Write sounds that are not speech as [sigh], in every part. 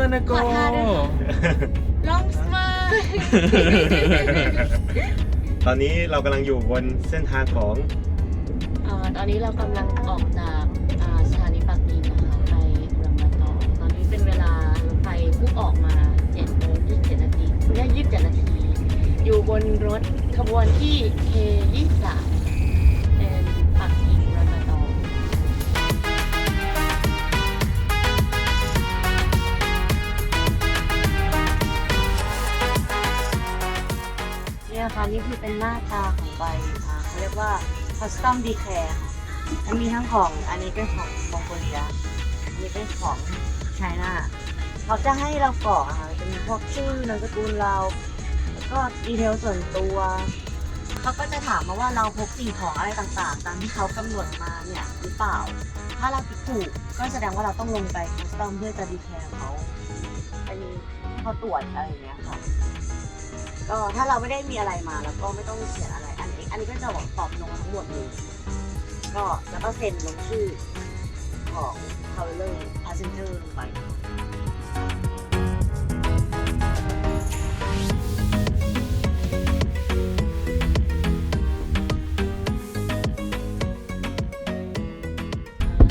Just Wanna Go ขอท่าด้วยค่ะ ลองสมาร์ตอนนี้เรากำลังอยู่บนเส้นทางของอ่าตอนนี้เรากำลังออกจากอ่าสถานีปากกิ่งนะคะไปอุลังบาตอร์ตอนนี้เป็นเวลารถไฟเพิ่งออกมา7โมง27นาทีได้27นาที อยู่บนรถขบวนที่ K23 เนี่ยค่ะนี่คือเป็นหน้าตาของใบค่ะเขาเรียกว่า Custom Declare ค่ะมันมีทั้งของอันนี้เป็นของมองโกเลียอันนี้เป็นของไชน่าเขาจะให้เรากรอกอะค่ะจะมีพวกชื่อนามสกุลเราแล้วก็ดีเทลส่วนตัวเขาก็จะถามมาว่าเราพกสิ่งของอะไรต่างๆ ตามที่เขากำหนดมาเนี่ยหรือเปล่า ถ้าเราผิดถูกก็แสดงว่าเราต้องลงไปคัสตอมเพื่อจะดีแคร์เขาอันนี้เขาตรวจอะไรอย่างเงี้ยค่ะ ก็ถ้าเราไม่ได้มีอะไรมาแล้วก็ไม่ต้องเขียนอะไร อันนี้อันนี้ก็จะบอกตอบลงมาทั้งหมดเลยก็แล้วก็เซ็นลงชื่อของ traveler passenger ลงไป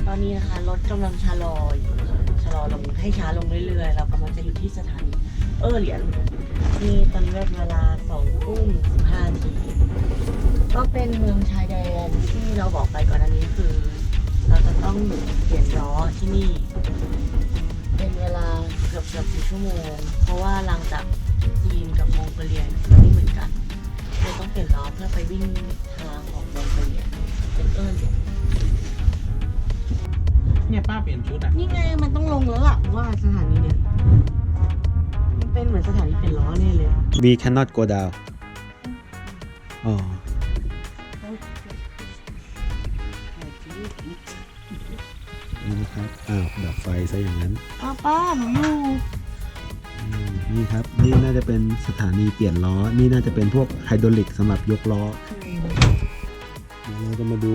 ตอนนี้นะคะรถกำลังชะลออยู่ชะลอลงให้ช้าลงเรื่อยๆ เรากำลังจะอยู่ที่สถานีเออเหรียญ นี่ตอนเป็นเวลาสองทุ่มสิบห้านาทีก็เป็นเมืองชายแดนที่เราบอกไปก่อนอันนี้คือ เราจะต้องเปลี่ยนล้อที่นี่ เป็นเวลาเกือบเกือบสี่ชั่วโมง เพราะว่าหลังจากจีนกับมองโกเลียไม่เหมือนกันเราต้องเปลี่ยนล้อเพื่อไปวิ่งทางของมองโกเลียเป็นเออเหรียญเนี่ยป้าเปลี่ยนชุดอะ นี่ไงมันต้องลงแล้วล่ะว่าสถานีเนี่ย เป็นเหมือนสถานีเปลี่ยนล้อเนี่ยเลย We cannot go down อ๋อ นี่นะครับ อ้าว ดับไฟซะอย่างนั้น ป้าป้าหนูอยู่อืมนี่ครับ นี่น่าจะเป็นสถานีเปลี่ยนล้อ นี่น่าจะเป็นพวกไฮดรอลิกสำหรับยกล้อเดี๋ยวเราจะมาดู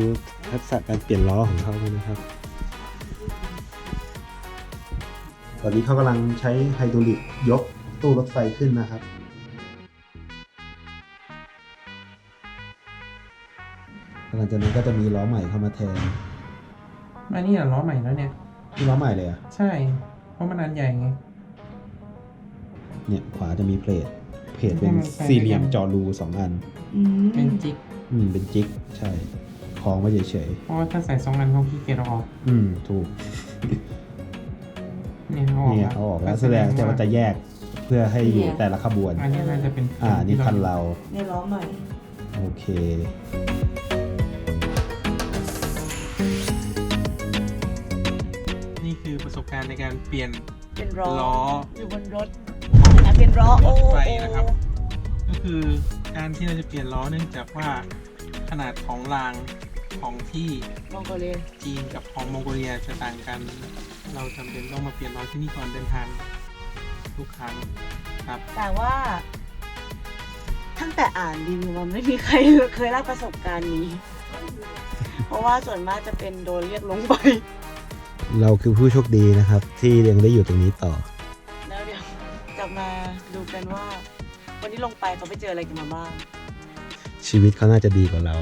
ทักษะการเปลี่ยนล้อของเขากันนะครับ ตอนนี้เขากำลังใช้ไฮดรอลิกยก ตู้รถไฟขึ้นนะครับ หลังจากนั้นก็จะมีล้อใหม่เข้ามาแทนอันนี้ล้อใหม่แล้วเนี่ยนี่ล้อใหม่เลยอะ ใช่ เพราะมันอันใหญ่ไง เนี่ยขวาจะมีเพลท เพลทเป็นให้มันใส่สี่เหลี่ยมด้วยกันจอรูสองอัน อืมเป็นจิ๊กอืม เป็นจิ๊ก ใช่คล้องไว้เฉยเพราะว่าถ้าใส่สองอันเขาขี้เกียจเอาออกๆอืม ถูก เนี่ยเอาออกเนี่ยเอาออกแล้วแสดงจะว่าจะแยก เพื่อให้อยู่แต่ละขบวน อันนี้น่าจะเป็นอ่านี่คันเราในล้อใหม่โอเคนี่คือประสบการณ์ในการเปลี่ยนเป็นล้อล้ออยู่บนรถอะเป็นล้อโอ้รถไฟนะครับ ก็คือการที่เราจะเปลี่ยนล้อเนื่องจากว่าขนาดของรางของที่มองโกเลียจีนกับของมองโกเลียจะต่างกัน เราจำเป็นต้องมาเปลี่ยนล้อที่นี่ก่อนเดินทาง ทุกครั้งครับ แต่ว่าตั้งแต่อ่านรีวิวมันไม่มีใครเคยเล่าประสบการณ์นี้ เพราะว่าส่วนมากจะเป็นโดนเรียกลงไปเราคือผู้โชคดีนะครับ ที่ยังได้อยู่ตรงนี้ต่อ แล้วเดี๋ยวจะมาดูกันว่า วันที่ลงไปเขาไปเจออะไรกันมาบ้าง ชีวิตเขาน่าจะดีกว่าเรา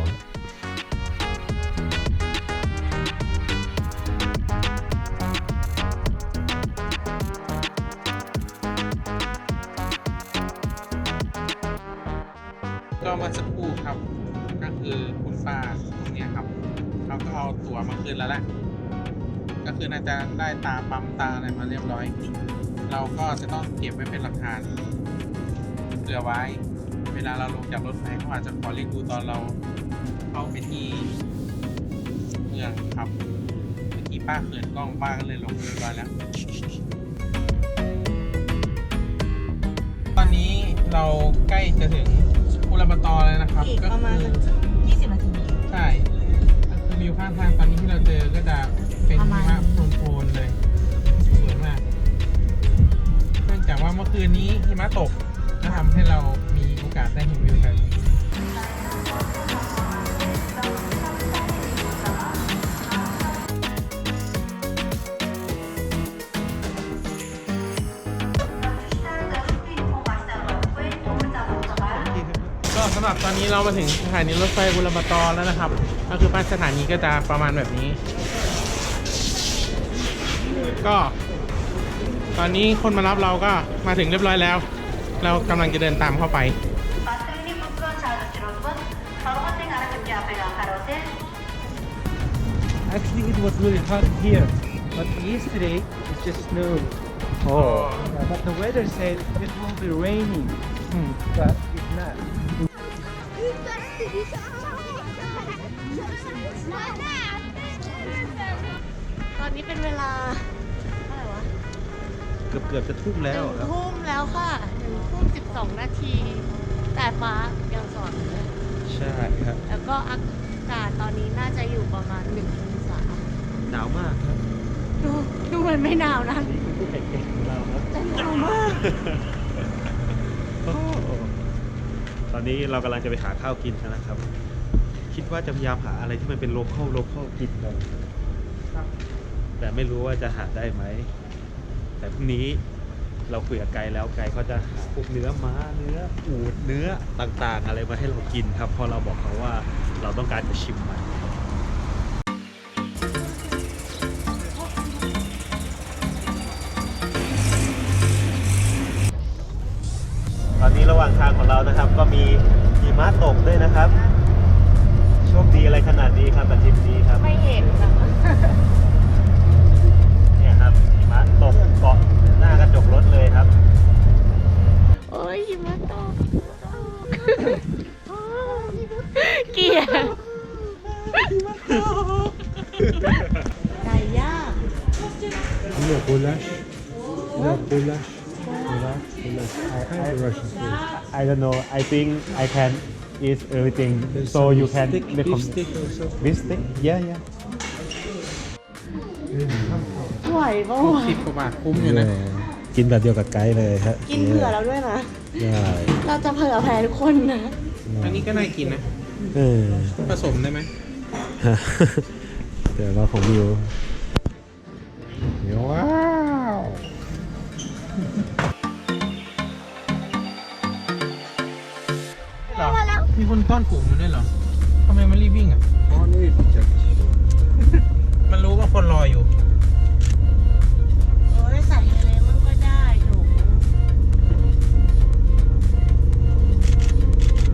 ก็เมาสักครู่ครับ ก็คือคุณป้าตรงเนี้ยครับเขาก็เอาตั๋วมาคืนแล้วแหละก็คือน่าจะได้ตาปั๊มตาอะไรมาเรียบร้อย เราก็จะต้องเก็บไว้เป็นหลักฐานเผื่อไว้ เวลาเราลงจากรถไฟเขาอาจจะขอเรียกดูตอนเราเข้าไปที่เมืองครับเมื่อกี้ป้าเขินกล้องป้าก็เลยลงเรียบร้อยแล้ว ตอนนี้เราใกล้จะถึง อุลาบาตอร์แล้วนะครับ อีกก็ประมาณคือ20 นาที ใช่ก็คือวิวข้างทางตอนนี้ที่เราเจอก็จะเป็นประหิมาณ มะโพลนๆเลยสวยมากเนื่องจากว่าเมื่อคืนนี้หิมะตกก็ทำให้เรามีโอกาสได้เห็นวิวแบบนี้ตำหรับตอนนี้เรามาถึงสถานีรถไฟอุลมาตอแล้วนะครับ ก็คือป้ายสถานีก็จะประมาณแบบนี้ ก็ ตอนนี้คนมารับเราก็มาถึงเรียบร้อยแล้ว เรากำลังจะเดินตามเข้าไป Actually, the weather said it will be raining, hmm. but it's not. ตอนนี้เป็นเวลาเท่าไหร่วะเกือบเกือบจะทุ่มหแล้วนึ่งครับ ทุ่มแล้วค่ะหนึ่งทุ่มสิบสองนาที แต่ฟ้ายังสว่างอยู่เลย ใช่ครับ แล้วก็อากาศตอนนี้น่าจะอยู่ประมาณหนึ่งองศาหนาวมากครับดูดูมันไม่หนาวนะนี่คือผู้แข่งของเราครับแต่หนาวมาก โอ้ ตอนนี้เรากำลังจะไปหาข้าวกินกันนะครับ คิดว่าจะพยายามหาอะไรที่มันเป็นโลคอลโลคอลกินกันแต่ไม่รู้ว่าจะหาได้ไหม แต่พรุ่งนี้เราคุยกับไกด์แล้วไกด์ก็จะหาพวกเนื้อม้าเนื้ออูดเนื้อต่างๆ อะไรมาให้เรากินครับ พอเราบอกเขาว่าเราต้องการจะชิมมัน นะครับ ก็มีหิมะตกด้วยนะครับ โชคดีอะไรขนาดนี้ครับกับทริปนี้ครับ ไม่เห็นค่ะเนี่ยครับหิมะตกเกาะหน้ากระจกรถเลยครับ โอ้ยหิมะตกเกลียดไก่ย่าง No goulash. No goulash. Goulash. Goulash. I, I, Russian food. I don't know I think I can eat everything so you can Steak, beef recommend steak also. beef steak yeah yeah ไหวปะวะสิบกว่าบาทคุ้มอยู่นะ กินแบบเดียวกับไกด์เลยครับกินเผื่อแล้วด้วยนะ ใช่เราจะเผื่อแพ้ทุกคนนะ อันนี้ก็น่ากินนะ เออผสมได้ไหมเดี๋ยวเราของวิวว้า มีคนต้อนฝูงอยู่ด้วยเหรอทำไมมันรีบวิ่งอะมันรู้ว่าคนรออยู่โอ้ยใส่อะไรมันก็ได้ถูก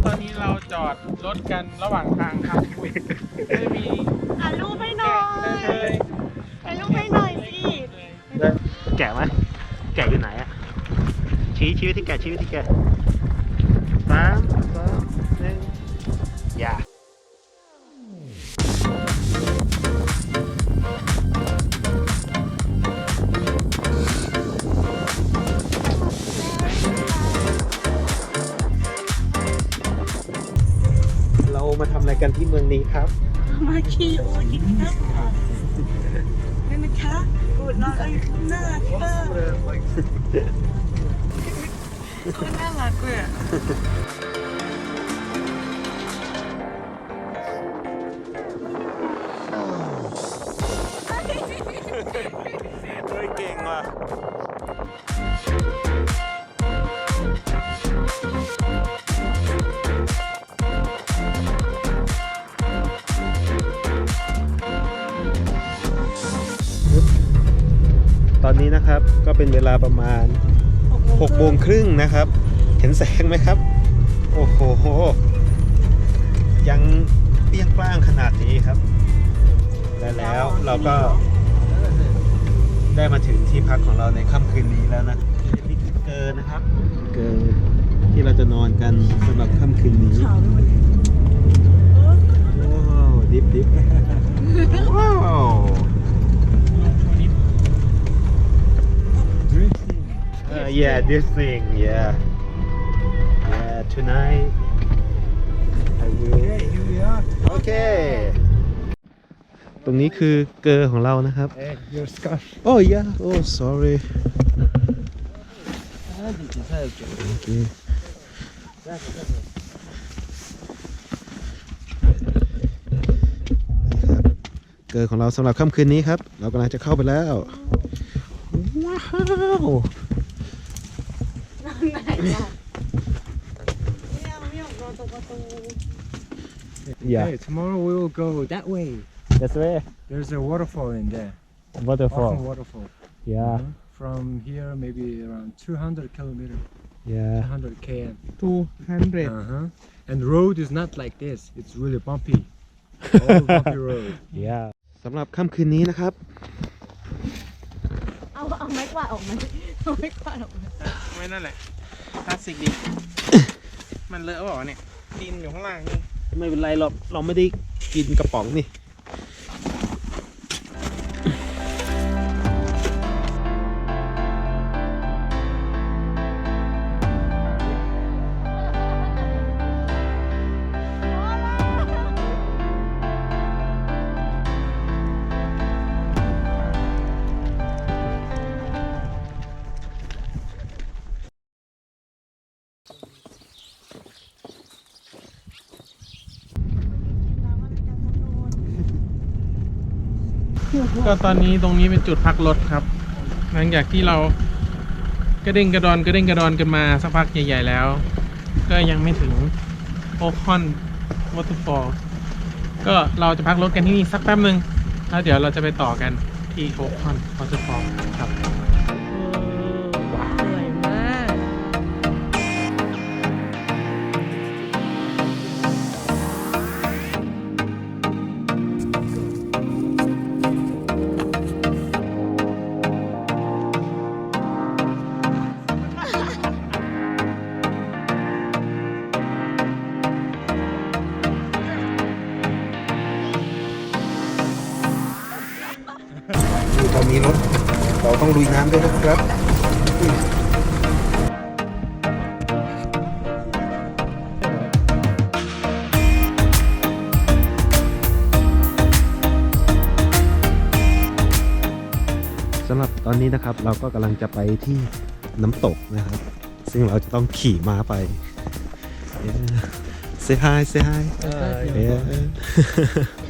ตอนนี้เราจอดรถกันระหว่างทางครับอุ้ยไม่มีถ่ายรูปให้หน่อยเลยถ่ายรูปให้หน่อยสิแกะไหมแกะอยู่ไหนอะชี้ชี้วิธีแกะชี้วิธีแกะ มืองนี้ครับ มาขี่อูดอีกแล้วค่ะนี่นะคะอูดนอนอยู่ข้างหน้าค่ะก็น่ารักเลย เป็นเวลาประมาณ6โมงครึ่งนะครับ เห็นแสงไหมครับ โอ้โห ยังเปรี้ยงปร้างขนาดนี้ครับ และแล้วเราก็ได้มาถึงที่พักของเราในค่ำคืนนี้แล้วนะนี่คือเกินนะครับ เกินที่เราจะนอนกันสำหรับค่ำคืนนี้ขาวไปหมดเลยว้าวดิฟดิฟว้าว Uh, yeah, this thing, yeah. Yeah, tonight I will. Okay, here we are. โอเคตรงนี้คือเกอร์ของเรานะครับ Hey, your scarf. โอ้ยโอ้ sorry โอเคครับเกิดของเราสำหรับค่ำคืนนี้ครับ เรากำลังจะเข้าไปแล้ว ว้าว ไหนอ่ะไม่เอาไม่อยากนอนตรงกระ ประตู yeah Hey, tomorrow we will go that way. that's way There's a waterfall in there. waterfall Often waterfall. yeah Mhm. From here, maybe around 200 kilometers, yeah 200 km. 200 Uh-huh. And road is not like this. It's really bumpy. All bumpy [laughs] road. yeah สำหรับค่ำคืนนี้นะครับ เอาเอาไม้กวาดออกมาเอาไม้กวาดออกมา ไม่นั่นแหละพลาสติกดีมันเลอะเปล่าวะเนี่ยดินอยู่ข้างล่างนี่ ไม่เป็นไรหรอกเราไม่ได้กินกระป๋องนี่ ก็ตอนนี้ตรงนี้เป็นจุดพักรถครับ หลังจากที่เรากระเด้งกระดอนกระเด้งกระดอนกันมาสักพักใหญ่ๆแล้ว ก็ยังไม่ถึงโอคอนวอเตอร์ฟอลก็เราจะพักรถกันที่นี่สักแป๊บหนึ่งแล้วเดี๋ยวเราจะไปต่อกันที่โอคอนวอเตอร์ฟอลครับ องลุยน้ำด้วยนะครับสำหรับตอนนี้นะครับเราก็กำลังจะไปที่น้ำตกนะครับ ซึ่งเราจะต้องขี่ม้าไป say hi say hi Yeah.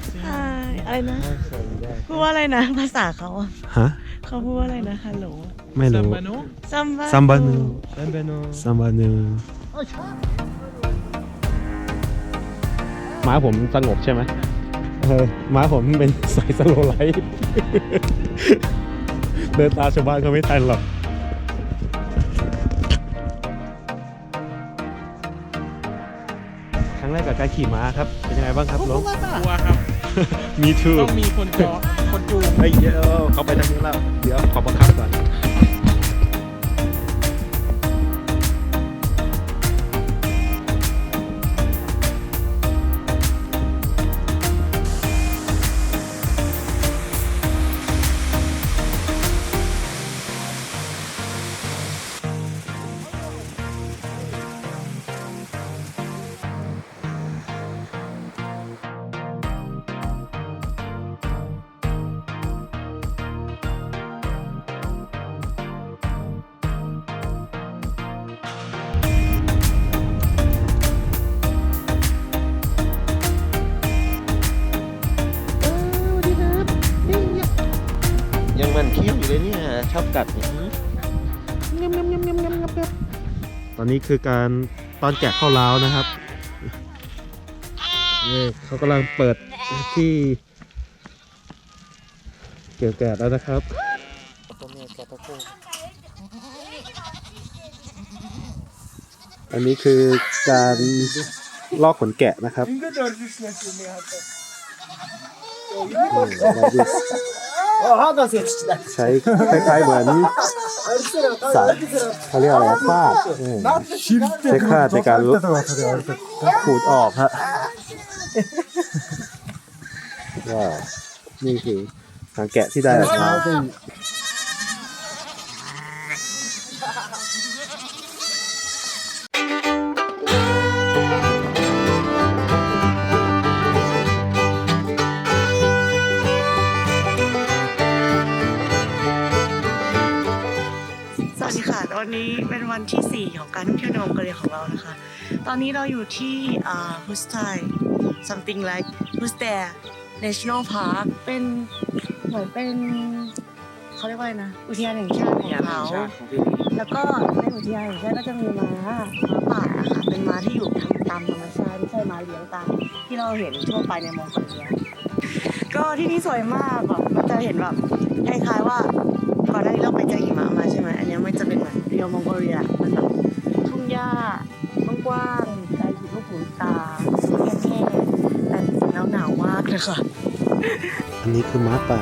อะไรนะ พูดว่าอะไรนะ ภาษาเขาอะฮะเขาพูดว่าอะไรนะฮัลโหลไม่ซัมรู้บานุซัมบาซัมบานู Sambeno. ซัมบานูม้าผมสงบใช่ไหมเออม้าผมเป็นสายสโลไลท์ เดินตามชาวบ้านเขาไม่ทันหรอก ครั้งแรกกับการขี่ม้าครับ เป็นยังไงบ้างครับน้อง กลัวครับ มีทูต้องมีคนจอคนจูงเฮ้ยเดี๋ยวเขาไปทางนี้แล้ว เดี๋ยวขอบังคับก่อน เลยเนี่ยชอบกัดเนี่ยตอนนี้คือการตอนแกะข้าวล้าวนะครับนี่เขากำลังเปิดที่ เกี่ยวแกะแล้วนะครับอันนี้คือการลอกขนแกะนะครับ ใช้คล้ายๆเหมือนสายเขาเรียกอะไรนะคาดใช้คาดในการลดขูดออกฮะว่านี่คือหางแกะที่ได้ออกมา วันที่ 4 ของการท่องเที่ยวในมองโกเลียของเรานะคะ ตอนนี้เราอยู่ที่อ่า h u s t a i something like h u s t a i National Park เป็นเหมือนเป็นเขาเรียกว่าอะไรนะ อุทยานแห่งชาติของเขา แล้วก็ในอุทยานแห่งชาติก็จะมีม้าม้าป่าค่ะเป็นม้าที่อยู่ตามธรรมชาติไม่ใช่ม้าเลี้ยงตามที่เราเห็นทั่วไปในมองโกเลียก็ที่นี่สวยมากแบบมันจะเห็นแบบคล้ายๆว่า ก่อนหน้านี้เราไปเจอหิมะมาใช่ไหมอันนี้มันจะเป็นเหมือนเรียวมองโกเลียมันแบบทุ่งหญ้ากว้างๆไกลถึงลูกหูตาสวยแห้งๆแต่จริงๆแล้วหนาวมากเลยค่ะ อันนี้คือม้าป่า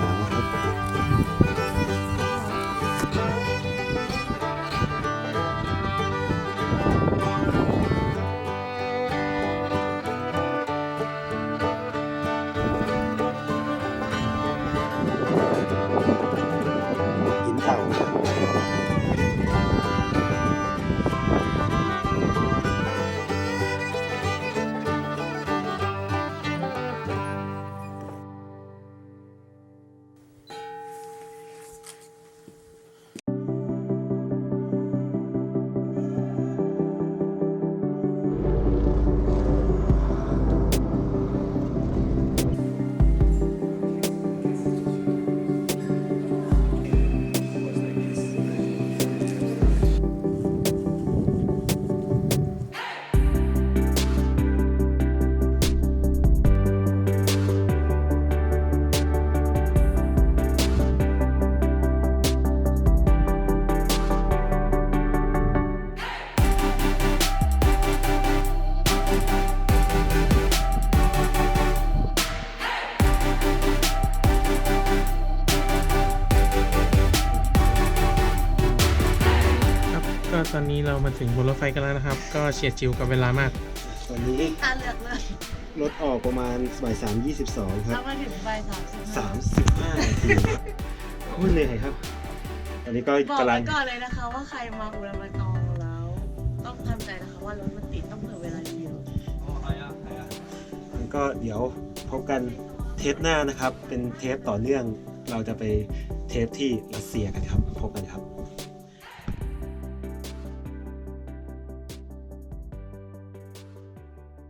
ถึงบนรถไฟกันแล้วนะครับ ก็เฉียดจิวกับเวลามาก ตอนนี้ตาเหลือกเลยรถออกประมาณบ่ายสามยี่สิบสองคแล้รัวบมาถึงบ่ายสามสิบสามสิบห้านาทีโคตรเหนื่อยครับ ตอนนี้ก็บอกกำลัไว้งก่อนเลยนะคะ ว่าใครมาอุลัมบาตองแล้ว ต้องทำใจนะคะว่ารถมันติดต้องเผื่อเวลาเที่ยวก็เดี๋ยวพบกันเทปหน้านะครับ เป็นเทปต่อเนื่องเราจะไปเทปที่รัสเซียกันครับ พบกันครับ